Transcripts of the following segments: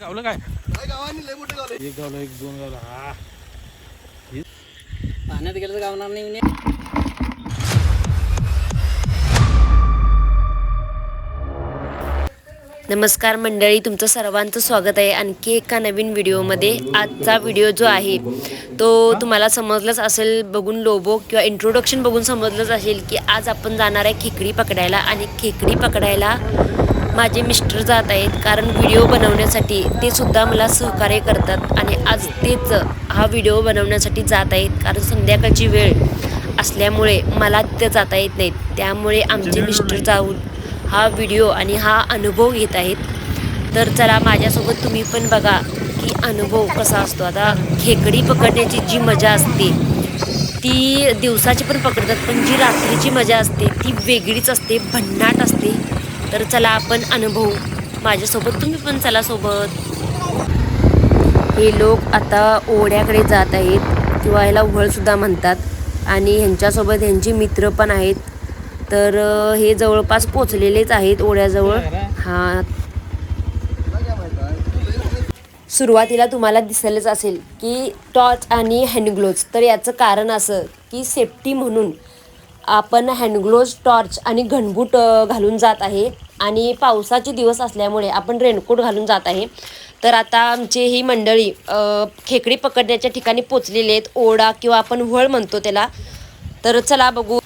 गावलं काय? एक गावलं एक दोन गावलं. हा. पाण्यात गेलं तर गावणार नाही नमस्कार मंडळी तुमचं सर्वांचं स्वागत आहे आणखी एका नवीन व्हिडिओमध्ये. आजचा व्हिडिओ जो आहे तो तुम्हाला समजलंच असेल बघून लोबो किंवा इंट्रोडक्शन बघून समजलंच असेल की आज आपण जाणार आहे खेकडी पकडायला आणि खेकडी पकडायला माझे मिस्टर जात आहेत कारण व्हिडिओ बनवण्यासाठी ते सुद्धा मला सहकार्य करतात आणि आज तेच हा व्हिडिओ बनवण्यासाठी जात आहेत कारण संध्याकाळची वेळ असल्यामुळे मला तिथे जाता येत नाहीत. त्यामुळे आमचे मिस्टर जाऊन हा व्हिडिओ आणि हा अनुभव घेत आहेत. तर चला माझ्यासोबत तुम्ही पण बघा की अनुभव कसा असतो. आता खेकडी पकडण्याची जी मजा असते ती दिवसाची पण पकडतात पण जी रात्रीची मजा असते ती वेगळीच असते भन्नाट असते. तर चला आपण अनुभव. माझ्यासोबत तुम्ही पण चला सोबत. हे लोक आता ओढ्याकडे जात आहेत किंवा ह्याला वळसुद्धा म्हणतात. आणि ह्यांच्यासोबत ह्यांचे मित्र पण आहेत. तर हे जवळपास पोचलेलेच आहेत ओढ्याजवळ. हा. सुरुवातीला तुम्हाला दिसेलच असेल की टॉर्च आणि हँडग्लोव्ज. तर याचं कारण असं की सेफ्टी म्हणून आपण हँडग्लोज टॉर्च आणि घनबूट घालून जात आहे. आणि पावसाचे दिवस असल्यामुळे आपण रेनकोट घालून जात आहे. तर आता आमची ही मंडळी खेकडी पकडण्याच्या ठिकाणी पोचलेली आहेत. ओढा किंवा आपण व्हळ म्हणतो त्याला. तर चला बघू.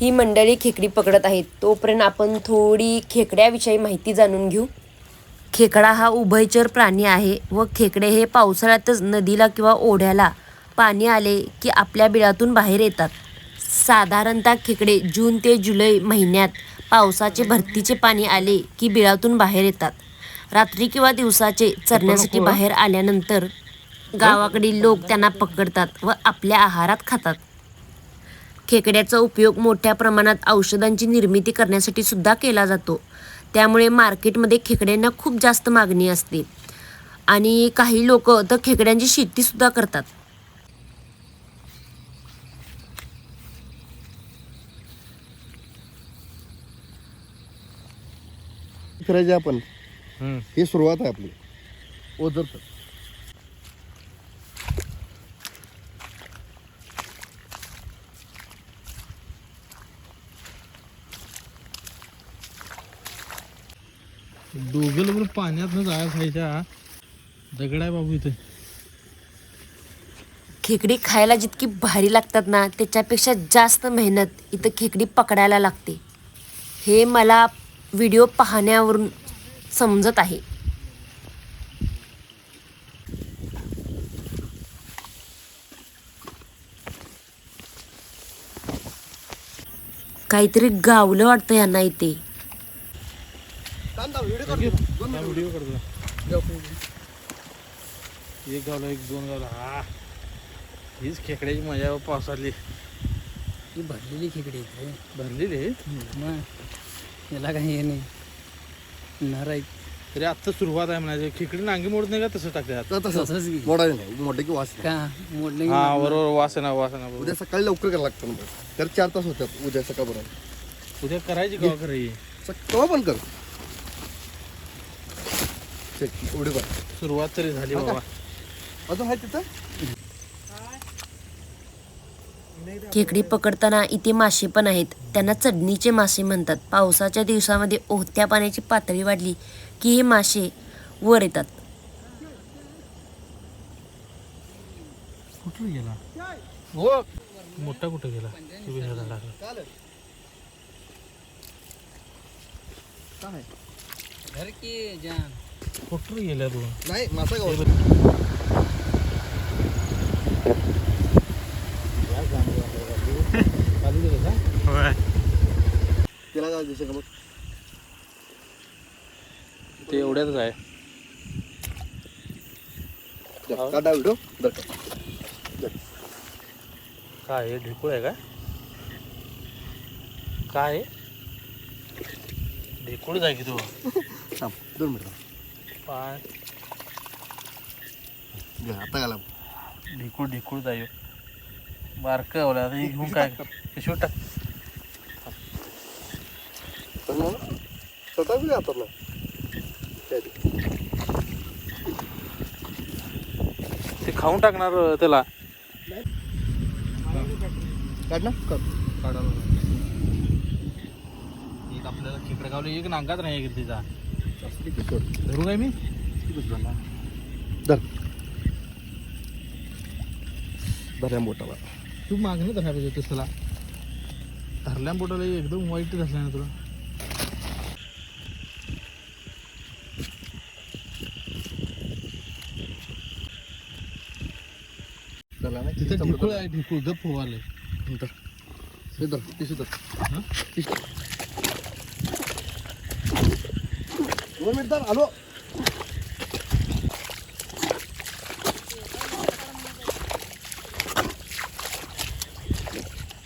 ही मंडळी खेकडी पकडत आहेत. तोपर्यंत आपण थोडी खेकड्याविषयी माहिती जाणून घेऊ. खेकडा हा उभयचर प्राणी आहे व खेकडे हे पावसाळ्यातच नदीला किंवा ओढ्याला पाणी आले की आपल्या बिळातून बाहेर येतात. साधारणतः खेकडे जून ते जुलै महिन्यात पावसाचे भरतीचे पाणी आले की बिळातून बाहेर येतात. रात्री किंवा दिवसाचे चरण्यासाठी बाहेर आल्यानंतर गावाकडील लोक त्यांना पकडतात व आपल्या आहारात खातात. खेकड्याचा उपयोग मोठ्या प्रमाणात औषधांची निर्मिती करण्यासाठी सुद्धा केला जातो. त्यामुळे मार्केटमध्ये खेकड्यांना खूप जास्त मागणी असते. आणि काही लोक तर खेकड्यांची शेती सुद्धा करतात. करायचे आपण हम्म. ही सुरुवात आहे आपली. ओझरत डोगल बरोबर पाण्यात न खायच्या दगड आहे बाबू इथे. खेकडी खायला जितकी भारी लागतात ना त्याच्यापेक्षा जास्त मेहनत इथं खेकडी पकडायला लागते. हे मला व्हिडिओ पाहण्यावरून समजत आहे. काहीतरी गावलं वाटतं यांना इथे. व्हिडिओ करतो एक गावलं एक दोन गावलं हा हीच खेकड्याची मजा पावसातली. ही भरलेली खेकडी आहे भरलेली आहे? मग याला काही हे नाही. नर आहे तरी आत्ता सुरुवात आहे म्हणायचं. खेकडी नांगी मोडत नाही का तसं टाकतात? तसंच की. मोडायला नाही. मोठे की वास नाही. का? मोडले हा बरोबर. वासना वासना बरोबर. उद्या सकाळी लवकर करायला लागतं ना. तर चार तास होतात उद्या सकाळपर्यंत. उद्या करायची का करायची? सक- केव्हा पण कर. एवढे कर सुरुवात तरी झाली? बाबा. अजून आहे तिथं? खेकडी पकडताना इथे मासे पण आहेत. त्यांना चढणीचे मासे म्हणतात. पावसाच्या दिवसामध्ये ओहत्या पाण्याची पातळी वाढली की हे मासे वर येतात. कुठं गेला? हो. मोठा कुठं गेला? तुम्ही ह्या झाडाला. काय? घर की जान? कुठं गेला तू? नाही मासा तिला काय दिसे का बघ? ते एवढ्यातच आहे. काढा व्हिडिओ बरं काय आहे ढेकूळ आहे का? काय आहे? ढेकूळ आहे की तू? थांब दोन मिनिटं पाय. आता घाला. ढिकूळ ढिकूळ जायो बारक आवला. आता हे घेऊन काय? पिशवी टाक. स्वतः बी हातातला. ते खाऊन टाकणार त्याला. काढ ना. काढ. एक आपल्याला खेकडे गावले एक नांगात नाही तिचा. धरू काय मी? धर. धर या बोटाला. तू मागणी धरायला पाहिजे तसला धरल्या बोटाला एकदम वाईट धरल्या ना तुला. धरला ना तिथं ढिकूळ आहे ढिकूळ. गप्प फुवारले धर. हे धर हं? पिशवी. दोन मिनिट धर आलो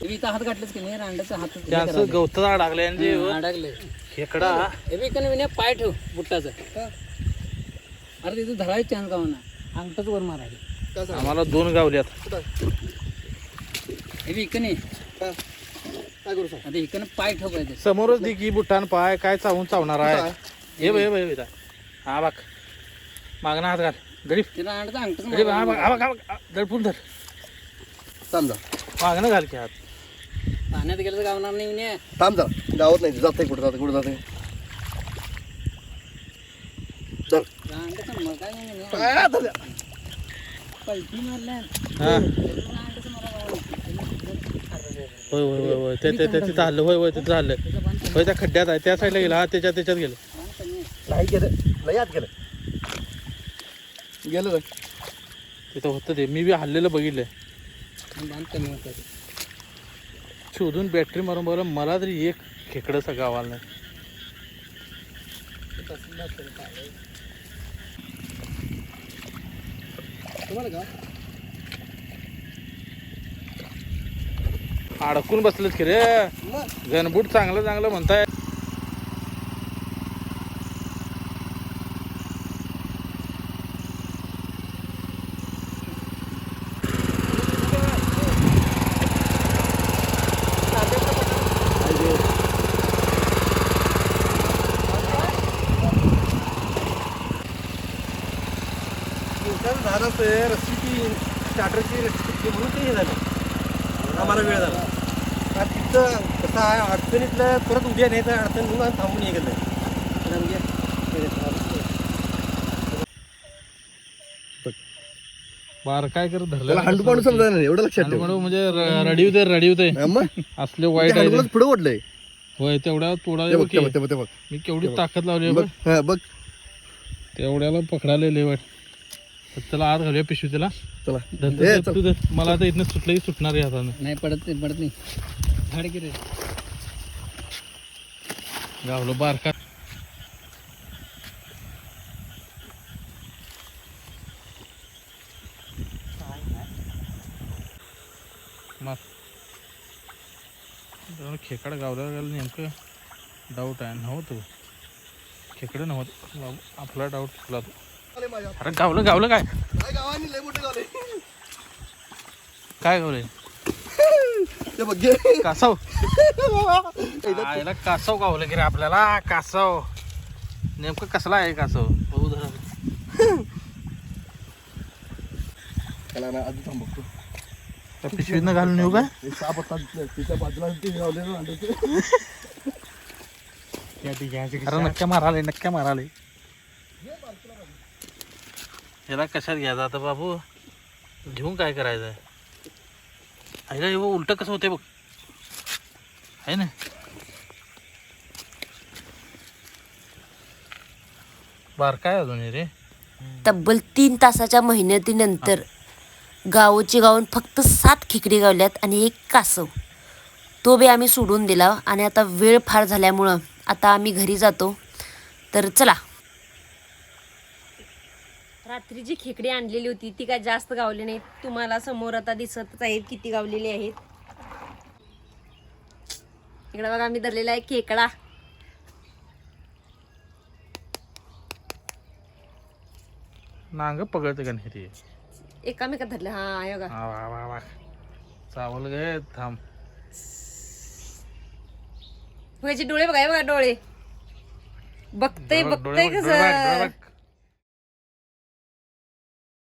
हे इथं हात घातलेच की नाही रांड्याचा हात ते असं गवतात अडकले आणि जे अडकले खेकडा. हे बी कन विने पाय ठेव बुट्टाचं. अरे तिथं धरायचं चान्स का म्हणा अंगठच वर मारायला. आम्हाला दोन गावल्यात हे बी इकडे काय काय करू सांग? आता इकडे पाय ठेव पाहिजे समोरच दे की बुट्टान पाय काय चावून चावणार आहे? हे बघ हे बघ हे बघ. हा बघ. मागणा हात घाल. गरीब. तिला अंगठच गरीब हा बघ हा बघ हा बघ. दडपून धर थांब जा. मागणं घाल की हात. पाण्यात गेलं तर गावणार नाही विने थांब जा. गावात नाही जात कुठं जाते कुठं जाते काय नाही धर. पलटी मारल्या हा. अंगठच मारा होय होय होय होय. ते ते ते- तिथं हल्लं. होय होय तिथं हल्लं. होय त्या खड्ड्यात आहे. त्या साईडला गेला. हा त्याच्यात त्याच्यात गेलं. नाही गेलं. लय आत गेलं. गेलं. तिथं होतं ते. मी बी हल्लेलं होतं शोधून बॅटरी मारून बघलं मला तरी एक खेकडं सगळं गावाला नाही. तुम्हाला का? अडकून बसलेत की रे. गणबूट चांगलं चांगलं म्हणताय. दिवसाचं झालं ते रस्सीची स्टार्टरची रस्सी म्हणून ते हे झालं. आम्हाला वेळ झाला. आता तिथं कसं आहे अडचणीतलं परत उद्या नाही तर अडचण म्हणून आम्ही थांबून हे गेलं तर बार काय करत धरलं हंडू पाडू समजा नाही एवढं लक्षात ठेव. म्हणजे रडी होते रडी होते असले वाईट आहे पुढे ओढलंय. होय तेवढ्या तोडा मी केवढी ताकद लावली बघ. हा तेवढ्याला पकडायला लय वाईट. तर त्याला आत घालूया पिशवी त्याला चला. धर, धर, ए, धर, चल. तू धर. मला आता इथनं सुटलं की सुटणार आहे हातानं नाही पडत नाही पडत नाही. झाड की रे. गावलो बारका. खेकडं गावला गेलं नेमकं डाऊट आहे. नव्हतं. खेकडं नव्हतं. बाबू, आपला डाऊट चुकला तो. अरे गावलं गावलं काय? काय गावले बघ कासव. याला कासव गावलं की रे आपल्याला. कासव. नेमकं कसला आहे कासव? बघू जरा. त्याला ना आधी त्या पिशवीतनं घालून येऊ ते साप होता तिच्या बाजूला ते गावले ना नक्क्या माराले नक्क्या माराले. याला कशात घ्यायचा आता बाबू? घेऊन काय करायचं? आईला हे उलट कसं होते बघ. आहे ना? बार काय अजून हे रे? तब्बल तीन तासाच्या मेहनतीनंतर गावची गावून फक्त सात खिकडी गावल्यात आणि एक कासव. तो बी आम्ही सोडून दिला आणि आता वेळ फार झाल्यामुळं आता आम्ही घरी जातो. तर चला. रात्री जी खेकडी आणलेली होती ती काय जास्त गावली नाही. तुम्हाला समोर आता दिसतच आहेत किती गावलेली आहेत. इकडे बघा आम्ही धरलेला आहे खेकडा. नांग पकडते का नाही ते? एकामेकात धरलं हा हे बघा. वा वा वा. चावल गे थांब. बघायचे डोळे बघा हे बघा डोळे. बघतय बघतय डोळे बघ, डोळे बघ, डोळे कसं? बघ.